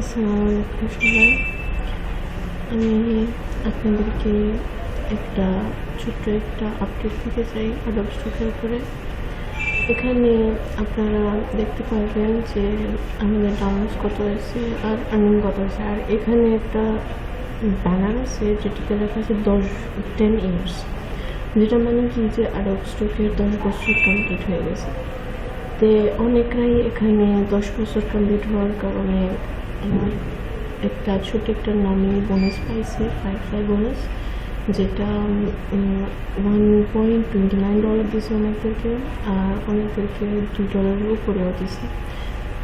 আসসালামু আলাইকুম সবাই। আমি আপনাদেরকে একটা ছোট্ট একটা আপডেট দিতে চাই আদব স্টকের উপরে। এখানে আপনারা দেখতে পারবেন যে আমাদের ডাউনলোড কত হয়েছে আর আর্নিং কত হয়েছে। আর এখানে একটা ব্যানার আছে যেটাতে লেখা আছে দশ টেন ইয়ার্স যেটা মানে কি যে আদব স্টকের দশ বছর কমপ্লিট হয়ে গেছে। তে অনেকরাই এখানে দশ বছর কমপ্লিট হওয়ার কারণে একটা ছোট একটা নমিনি বোনাস পাইছে ফাইভ ফাইভ বোনাস যেটা one point twenty nine dollar দিয়েছে অনেকদেরকে আর অনেকদেরকে দুই ডলারের উপরেও দিয়েছে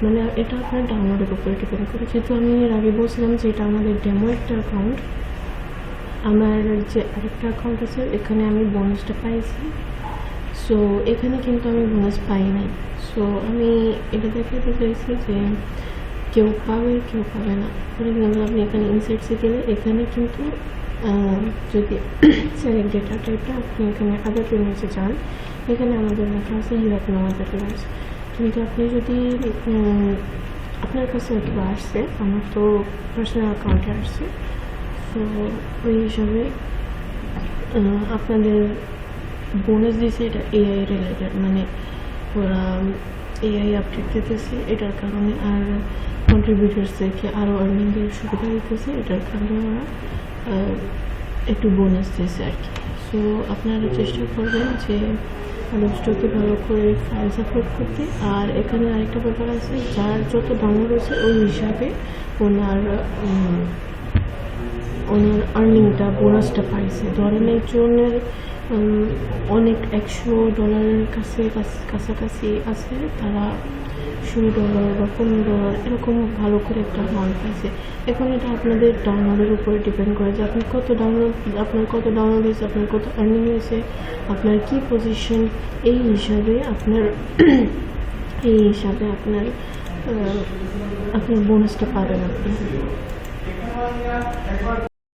মানে এটা আপনার ডাউনলোডের উপরে ডিপেন্ড করে। যেহেতু আমি এর আগে বলছিলাম যে এটা আমাদের ডেমো একটা অ্যাকাউন্ট আমার যে আরেকটা অ্যাকাউন্ট আছে, এখানে আমি বোনাসটা পাইছি। সো এখানে কিন্তু আমি বোনাস পাই নাই। সো আমি এটা দেখাতে চাইছি যে কেউ পাবে কেউ পাবে না। ফর এক্সাম্পল আপনি এখানে ইনসাইটসে গেলে এখানে কিন্তু যদি সেলেক্ট ডেটা টাইপটা আপনি এখানে আদার পেমেন্টসে যান, এখানে আমাদের লেখা আছে হিরাত নামাজার পেমেন্টস কিন্তু আপনি যদি আপনার কাছে অথবা আসছে আমার তো পার্সোনাল অ্যাকাউন্টে আসছে তো ওই হিসাবে আপনাদের বোনাস দিয়েছে এটা এআই রিলেটেড মানে ওরা এআই আপডেট দিতেছে, এটার কারণে আর কন্ট্রিবিউটার্সদেরকে আরও আর্নিংয়ের সুবিধা দিতেছে, এটার কারণে ওরা একটু বোনাস দিয়েছে আর কি। সো আপনারা চেষ্টা করবেন যে আলম ভালো করে ফাইল সাপোর্ট করতে। আর এখানে আরেকটা ব্যাপার আছে, যার যত ডাউনলোড হয়েছে, ওই হিসাবে ওনার ওনার আর্নিংটা বোনাসটা পাইছে। ধরেন একজনের অনেক একশো ডলারের কাছে, কাছ- কাছাকাছি আছে। তারা ষোলো ডলার বা পনেরো ডলার এরকম ভালো করে একটা অ্যামাউন্ট পাইছে। এখন এটা আপনাদের ডাউনলোডের উপরে ডিপেন্ড করে যে আপনি কত ডাউনলোড আপনার কত ডাউনলোড হয়েছে, আপনার কত আর্নিং হয়েছে, আপনার কী পজিশন এই হিসাবে আপনার, এই হিসাবে আপনার আপনার বোনাসটা পাবেন আপনি।